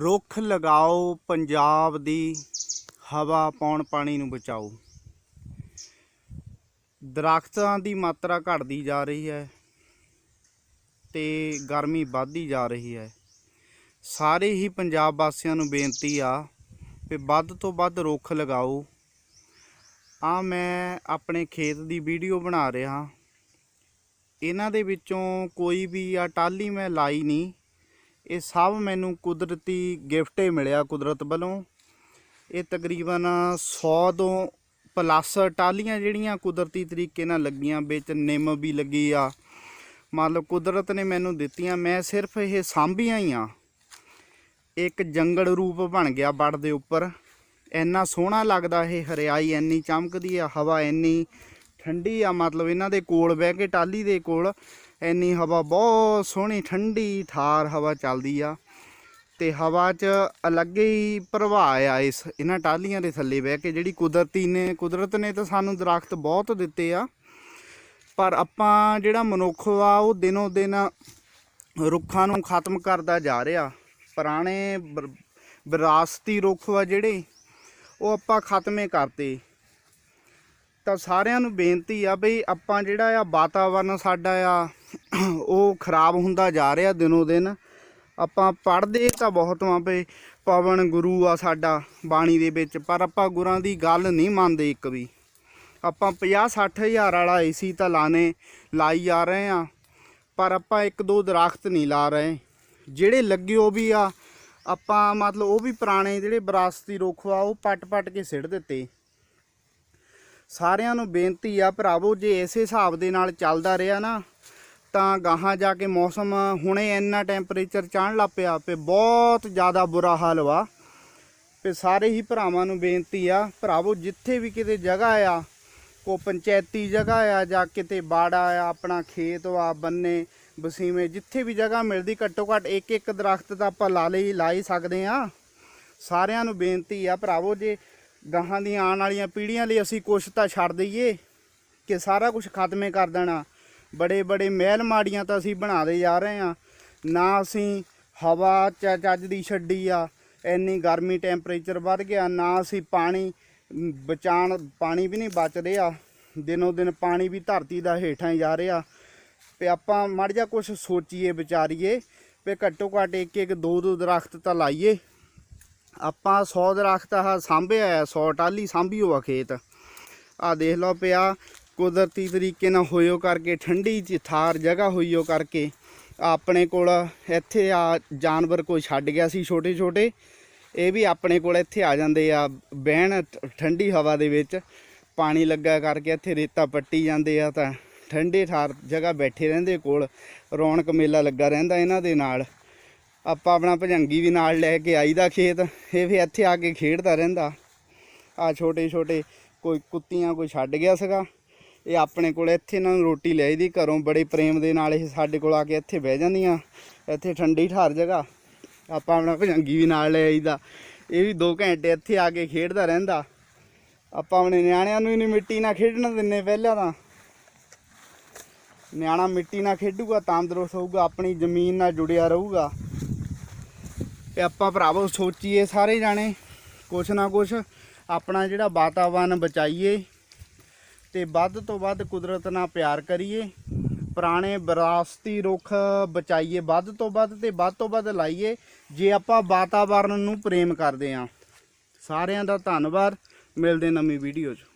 ਰੁੱਖ ਲਗਾਓ ਪੰਜਾਬ ਦੀ, ਹਵਾ ਪੌਣ ਪਾਣੀ ਨੂੰ ਬਚਾਓ। ਦਰਖਤਾਂ ਦੀ ਮਾਤਰਾ ਘਟਦੀ ਜਾ ਰਹੀ ਹੈ ਤੇ ਗਰਮੀ ਵੱਧਦੀ ਜਾ ਰਹੀ ਹੈ। ਸਾਰੇ ਹੀ ਪੰਜਾਬ ਵਾਸੀਆਂ ਨੂੰ ਬੇਨਤੀ ਆ ਕਿ ਵੱਧ ਤੋਂ ਵੱਧ ਰੁੱਖ ਲਗਾਓ। ਆ ਮੈਂ ਆਪਣੇ ਖੇਤ ਦੀ ਵੀਡੀਓ ਬਣਾ ਰਿਹਾ। ਇਹਨਾਂ ਦੇ ਵਿੱਚੋਂ ਕੋਈ ਵੀ ਆ ਟਾਲੀ ਮੈਂ ਲਾਈ ਨਹੀਂ। ਇਹ ਸਭ ਮੈਨੂੰ ਕੁਦਰਤੀ ਗਿਫਟ ਹੀ ਮਿਲਿਆ ਕੁਦਰਤ ਵੱਲੋਂ। ਇਹ ਤਕਰੀਬਨ 100 ਤੋਂ ਪਲੱਸ ਟਾਲੀਆਂ ਜਿਹੜੀਆਂ ਕੁਦਰਤੀ ਤਰੀਕੇ ਨਾਲ ਲੱਗੀਆਂ, ਵਿੱਚ ਨਿੰਮ ਵੀ ਲੱਗੀ ਆ। ਮਤਲਬ ਕੁਦਰਤ ਨੇ ਮੈਨੂੰ ਦਿੱਤੀਆਂ, ਮੈਂ ਸਿਰਫ ਇਹ ਸਾਂਭੀਆਂ ਹੀ ਆ। ਇੱਕ ਜੰਗਲ ਰੂਪ ਬਣ ਗਿਆ ਬੜ ਦੇ ਉੱਪਰ। ਇੰਨਾ ਸੋਹਣਾ ਲੱਗਦਾ ਇਹ ਹਰਿਆਈ, ਇੰਨੀ ਚਮਕਦੀ ਆ, ਹਵਾ ਇੰਨੀ ਠੰਡੀ ਆ, ਮਤਲਬ ਇਹਨਾਂ ਦੇ ਕੋਲ ਬਹਿ ਕੇ ਟਾਲੀ ਦੇ ਕੋਲ ਇੰਨੀ ਹਵਾ, ਬਹੁਤ ਸੋਹਣੀ ਠੰਡੀ ਠਾਰ ਹਵਾ ਚੱਲਦੀ ਆ ਤੇ ਹਵਾ 'ਚ ਅਲੱਗ ਹੀ ਪ੍ਰਭਾਵ ਆ ਇਸ ਇਹਨਾਂ ਟਾਲੀਆਂ ਦੇ ਥੱਲੇ ਬਹਿ ਕੇ, ਜਿਹੜੀ ਕੁਦਰਤੀ ਨੇ, ਕੁਦਰਤ ਨੇ ਤਾਂ ਸਾਨੂੰ ਦਰਖਤ ਬਹੁਤ ਦਿੱਤੇ ਆ। ਪਰ ਆਪਾਂ ਜਿਹੜਾ ਮਨੁੱਖ ਆ ਉਹ ਦਿਨੋਂ ਦਿਨ ਰੁੱਖਾਂ ਨੂੰ ਖਤਮ ਕਰਦਾ ਜਾ ਰਿਹਾ। ਪੁਰਾਣੇ ਵਿਰਾਸਤੀ ਰੁੱਖ ਆ ਜਿਹੜੇ, ਉਹ ਆਪਾਂ ਖਤਮੇ ਕਰਤੇ। ਤਾਂ ਸਾਰਿਆਂ ਨੂੰ ਬੇਨਤੀ ਆ ਬਈ ਆਪਾਂ ਜਿਹੜਾ ਆ ਵਾਤਾਵਰਨ ਸਾਡਾ ਆ, ਉਹ ਖਰਾਬ ਹੁੰਦਾ ਜਾ ਰਿਹਾ ਦਿਨੋ ਦਿਨ। ਆਪਾਂ ਪੜ੍ਹਦੇ ਤਾਂ ਬਹੁਤ ਵਾਂ ਬਈ, ਪਵਨ ਗੁਰੂ ਆ ਸਾਡਾ ਬਾਣੀ ਦੇ ਵਿੱਚ, ਪਰ ਆਪਾਂ ਗੁਰਾਂ ਦੀ ਗੱਲ ਨਹੀਂ ਮੰਨਦੇ ਇੱਕ ਵੀ। ਆਪਾਂ 50 60 ਹਜ਼ਾਰ ਵਾਲਾ ਏਸੀ ਤਾਂ ਲਾਣੇ, ਲਾਈ ਜਾ ਰਹੇ ਆ, ਪਰ ਆਪਾਂ ਇੱਕ ਦੋ ਦਰਖਤ ਨਹੀਂ ਲਾ ਰਹੇ। ਜਿਹੜੇ ਲੱਗੇ ਉਹ ਵੀ ਆ, ਆਪਾਂ ਮਤਲਬ ਉਹ ਵੀ ਪੁਰਾਣੇ ਜਿਹੜੇ ਵਿਰਾਸਤੀ ਰੁੱਖ ਆ, ਉਹ ਪੱਟ-ਪੱਟ ਕੇ ਸਿੱਟ ਦਿੱਤੇ। ਸਾਰਿਆਂ ਨੂੰ ਬੇਨਤੀ ਆ ਭਰਾਵੋ, ਜੇ ਇਸੇ ਹਿਸਾਬ ਦੇ ਨਾਲ ਚੱਲਦਾ ਰਿਹਾ ਨਾ, ਤਾਂ ਗਾਹਾਂ ਜਾ ਕੇ ਮੌਸਮ ਹੁਣੇ ਇੰਨਾ ਟੈਂਪਰੇਚਰ ਚੜ੍ਹਨ ਲੱਗ ਪਿਆ ਤੇ ਬਹੁਤ ਜ਼ਿਆਦਾ ਬੁਰਾ ਹਾਲ ਵਾ। ਤੇ ਸਾਰੇ ਹੀ ਭਰਾਵਾਂ ਨੂੰ ਬੇਨਤੀ ਆ, ਭਰਾਵੋ, ਜਿੱਥੇ ਵੀ ਕਿਤੇ ਜਗ੍ਹਾ ਆ ਕੋ ਪੰਚਾਇਤੀ ਜਗ੍ਹਾ ਆ ਜਾਂ ਕਿਤੇ ਬਾੜਾ ਆ, ਆਪਣਾ ਖੇਤ ਆ ਬੰਨੇ ਵਸੀਵੇਂ ਜਿੱਥੇ ਵੀ ਜਗ੍ਹਾ ਮਿਲਦੀ ਘੱਟੋ ਘੱਟ ਇੱਕ ਇੱਕ ਦਰਖਤ ਤਾਂ ਆਪਾਂ ਲਾ ਲਈ ਲਾ ਹੀ ਸਕਦੇ ਆ। ਸਾਰਿਆਂ ਨੂੰ ਬੇਨਤੀ ਆ ਭਰਾਵੋ, ਜੇ ਗਾਹਾਂ ਦੀਆਂ ਆਉਣ ਵਾਲੀਆਂ ਪੀੜ੍ਹੀਆਂ ਲਈ ਅਸੀਂ ਕੁਛ ਤਾਂ ਛੱਡ ਦਈਏ ਕਿ ਸਾਰਾ ਕੁਝ ਖਤਮੇ ਕਰ ਦੇਣਾ। ਬੜੇ ਬੜੇ ਮਹਿਲ ਮਾੜੀਆਂ ਤਾਂ ਅਸੀਂ ਬਣਾਦੇ ਜਾ ਰਹੇ ਆ ਨਾ ਅਸੀਂ ਹਵਾ ਚ- ਚੱਜ ਦੀ ਛੱਡੀ ਆ ਇੰਨੀ ਗਰਮੀ ਟੈਂਪਰੇਚਰ ਵੱਧ ਗਿਆ ਨਾ ਅਸੀਂ ਪਾਣੀ ਮ, ਬਚਾਣ ਪਾਣੀ ਵੀ ਨਹੀਂ ਬਚ ਰਿਹਾ ਦਿਨੋ ਦਿਨ ਪਾਣੀ ਵੀ ਧਰਤੀ ਦਾ ਹੇਠਾਂ ਹੀ ਜਾ ਰਿਹਾ। ਤੇ ਆਪਾਂ ਮੜ ਜਾ ਕੁਝ ਸੋਚੀਏ ਵਿਚਾਰੀਏ ਵੀ ਘੱਟੋ ਘੱਟ ਇੱਕ ਇੱਕ ਦੋ ਦੋ ਦਰਖਤ ਤਾਂ ਲਾਈਏ। ਆਪਾਂ 100 ਦਰਖਤ ਆ ਸਾਂਭਿਆ ਆ 100 ਟਾਲੀ ਸਾਂਭੀ ਹੋਆ ਖੇਤ। ਆ ਦੇਖ ਲਓ ਪਿਆ, ਕੁਦਰਤੀ ਤਰੀਕੇ ਨਾਲ ਹੋਇਓ ਕਰਕੇ, ਠੰਡੀ ਚ ਥਾਰ ਜਗ੍ਹਾ ਹੋਈਓ ਕਰਕੇ। ਆਪਣੇ ਕੋਲ ਇੱਥੇ ਆ ਜਾਨਵਰ ਕੋਈ ਛੱਡ ਗਿਆ ਸੀ ਛੋਟੇ ਛੋਟੇ ਇਹ ਵੀ ਆਪਣੇ ਕੋਲ ਇੱਥੇ ਆ ਜਾਂਦੇ ਆ, ਬਹਿਣ ਠੰਡੀ ਹਵਾ ਦੇ ਵਿੱਚ। ਪਾਣੀ ਲੱਗਾ ਕਰਕੇ ਇੱਥੇ ਰੇਤਾ ਪੱਟੀ ਜਾਂਦੇ ਆ ਤਾਂ ਠੰਡੇ ਠਾਰ ਜਗ੍ਹਾ ਬੈਠੇ ਰਹਿੰਦੇ ਕੋਲ। ਰੌਣਕ ਮੇਲਾ ਲੱਗਾ ਰਹਿੰਦਾ ਇਹਨਾਂ ਦੇ ਨਾਲ। ਆਪਾਂ ਆਪਣਾ ਭਜੰਗੀ ਵੀ ਨਾਲ ਲੈ ਕੇ ਆਈਦਾ ਖੇਤ। ਇਹ ਵੀ ਇੱਥੇ ਆ ਕੇ ਖੇਡਦਾ ਰਹਿੰਦਾ। ਆ ਛੋਟੇ ਛੋਟੇ ਕੋਈ ਕੁੱਤੀਆਂ ਕੋਈ ਛੱਡ ਗਿਆ ਸੀਗਾ। ਇਹ ਆਪਣੇ ਕੋਲ ਇੱਥੇ ਇਹਨਾਂ ਨੂੰ ਰੋਟੀ ਲੈ ਦੀ ਘਰੋਂ ਬੜੇ ਪ੍ਰੇਮ ਦੇ ਨਾਲ ਇਹ ਸਾਡੇ ਕੋਲ ਆ ਕੇ ਇੱਥੇ ਬਹਿ ਜਾਂਦੀਆਂ। ਇੱਥੇ ਠੰਡੀ ਠਾਰ ਜਗ੍ਹਾ। ਆਪਾਂ ਆਪਣਾ ਭਜੰਗੀ ਵੀ ਨਾਲ ਲੈ ਆਈਦਾ। ਇਹ ਵੀ 2 ਘੰਟੇ ਇੱਥੇ ਆ ਕੇ ਖੇਡਦਾ ਰਹਿੰਦਾ। ਆਪਾਂ ਆਪਣੇ ਨਿਆਣਿਆਂ ਨੂੰ ਹੀ ਨਹੀਂ ਮਿੱਟੀ ਨਾਲ ਖੇਡਣ ਦਿੰਨੇ ਪਹਿਲਾਂ ਤਾਂ। ਨਿਆਣਾ ਮਿੱਟੀ ਨਾਲ ਖੇਡੂਗਾ, ਤੰਦਰੁਸਤ ਹੋਊਗਾ, ਆਪਣੀ ਜ਼ਮੀਨ ਨਾਲ ਜੁੜਿਆ ਰਹੂਗਾ। ਤੇ ਆਪਾਂ ਭਰਾਵੋ ਸੋਚੀਏ ਸਾਰੇ ਜਾਣੇ, ਕੁਛ ਨਾ ਕੁਛ ਆਪਣਾ ਜਿਹੜਾ ਵਾਤਾਵਰਨ ਬਚਾਈਏ ਤੇ ਵੱਧ ਤੋਂ ਵੱਧ ਕੁਦਰਤ ਨਾਲ ਪਿਆਰ ਕਰੀਏ, ਪੁਰਾਣੇ ਵਿਰਾਸਤੀ ਰੁੱਖ ਬਚਾਈਏ ਵੱਧ ਤੋਂ ਵੱਧ ਤੇ ਵੱਧ ਤੋਂ ਵੱਧ ਲਾਈਏ, ਜੇ ਆਪਾਂ ਵਾਤਾਵਰਨ ਨੂੰ ਪ੍ਰੇਮ ਕਰਦੇ ਆਂ ਸਾਰਿਆਂ ਦਾ ਧੰਨਵਾਦ, ਮਿਲਦੇ ਨਵੀਂ ਵੀਡੀਓ 'ਚ।